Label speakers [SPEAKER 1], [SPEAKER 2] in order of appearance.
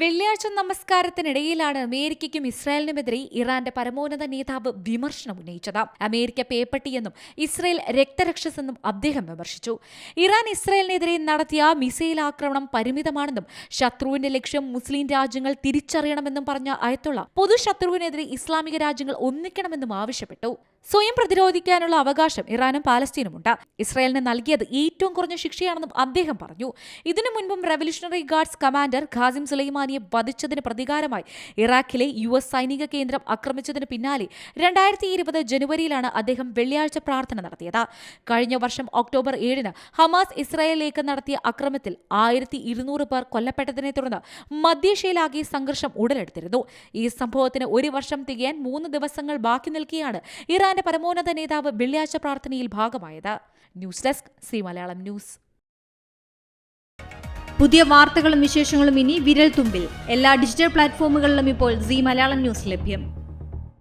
[SPEAKER 1] വെള്ളിയാഴ്ച നമസ്കാരത്തിനിടയിലാണ് അമേരിക്കയ്ക്കും ഇസ്രായേലിനുമെതിരെ ഇറാന്റെ പരമോന്നത നേതാവ് വിമർശനം ഉന്നയിച്ചത്. അമേരിക്ക പേപ്പട്ടിയെന്നും ഇസ്രായേൽ രക്തരക്ഷസെന്നും അദ്ദേഹം വിമർശിച്ചു. ഇറാൻ ഇസ്രായേലിനെതിരെ നടത്തിയ മിസൈൽ ആക്രമണം പരിമിതമാണെന്നും ശത്രുവിന്റെ ലക്ഷ്യം മുസ്ലിം രാജ്യങ്ങൾ തിരിച്ചറിയണമെന്നും പറഞ്ഞ അയത്തുള്ള പൊതുശത്രുവിനെതിരെ ഇസ്ലാമിക രാജ്യങ്ങൾ ഒന്നിക്കണമെന്നും ആവശ്യപ്പെട്ടു. സ്വയം പ്രതിരോധിക്കാനുള്ള അവകാശം ഇറാനും പാലസ്തീനുമുണ്ട്. ഇസ്രായേലിന് നൽകിയത് ഏറ്റവും കുറഞ്ഞ ശിക്ഷയാണെന്നും അദ്ദേഹം പറഞ്ഞു. ഇതിനു മുൻപും റവല്യൂഷണറി ഗാർഡ്സ് കമാൻഡർ ഖാസിം സുലൈമാനിയെ വധിച്ചതിന് പ്രതികാരമായി ഇറാഖിലെ യു എസ് സൈനിക കേന്ദ്രം ആക്രമിച്ചതിന് പിന്നാലെ രണ്ടായിരത്തി ഇരുപത് ജനുവരിയിലാണ് അദ്ദേഹം വെള്ളിയാഴ്ച പ്രാർത്ഥന നടത്തിയത്. കഴിഞ്ഞ വർഷം ഒക്ടോബർ ഏഴിന് ഹമാസ് ഇസ്രായേലിലേക്ക് നടത്തിയ അക്രമത്തിൽ ആയിരത്തി ഇരുന്നൂറ് പേർ കൊല്ലപ്പെട്ടതിനെ തുടർന്ന് മധ്യേഷ്യയിലാകെ സംഘർഷം ഉടലെടുത്തിരുന്നു. ഈ സംഭവത്തിന് ഒരു വർഷം തികയാൻ മൂന്ന് ദിവസങ്ങൾ ബാക്കി നിൽക്കെയാണ് ഇറാന്റെ പരമോന്നത നേതാവ് വെള്ളിയാഴ്ച പ്രാർത്ഥനയിൽ ഭാഗമായത്. News desk C Malayalam news.
[SPEAKER 2] പുതിയ വാർത്തകളും വിശേഷങ്ങളും ഇനി വിരൽ തുമ്പിൽ. എല്ലാ ഡിജിറ്റൽ പ്ലാറ്റ്ഫോമുകളിലും ഇപ്പോൾ സി മലയാളം ന്യൂസ് ലഭ്യം.